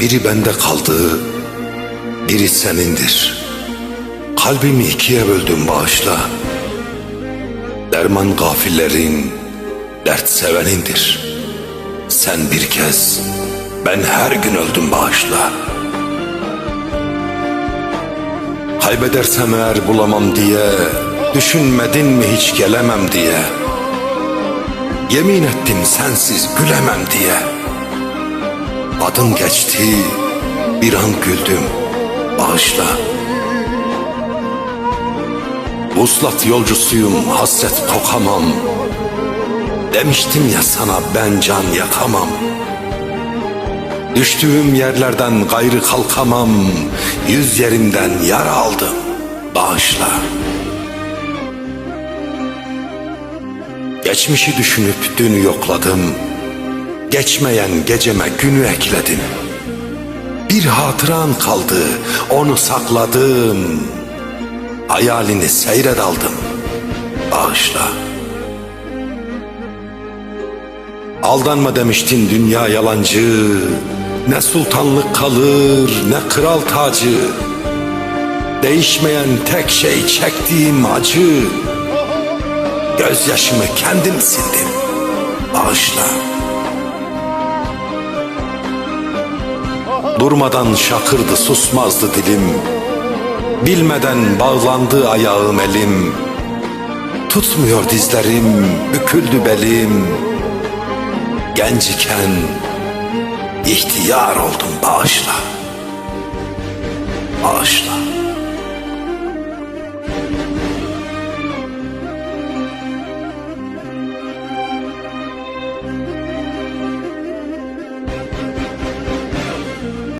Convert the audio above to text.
Biri bende kaldı, biri senindir. Kalbimi ikiye böldüm bağışla. Derman gafillerin, dert sevenindir. Sen bir kez, ben her gün öldüm bağışla. Kaybedersem eğer bulamam diye, düşünmedin mi hiç gelemem diye. Yemin ettim sensiz gülemem diye. Adın geçti, bir an güldüm, bağışla. Vuslat yolcusuyum, hasret kokamam. Demiştim ya sana ben can yakamam. Düştüğüm yerlerden gayrı kalkamam. Yüz yerimden yara aldım, bağışla. Geçmişi düşünüp dünü yokladım. Geçmeyen geceme günü ekledim. Bir hatıran kaldı, onu sakladım. Hayalini seyre daldım, bağışla. Aldanma demiştin dünya yalancı. Ne sultanlık kalır, ne kral tacı. Değişmeyen tek şey çektiğim acı. Gözyaşımı kendim sildim, bağışla. Durmadan şakırdı susmazdı dilim. Bilmeden bağlandı ayağım elim. Tutmuyor dizlerim, büküldü belim. Genç iken ihtiyar oldum bağışla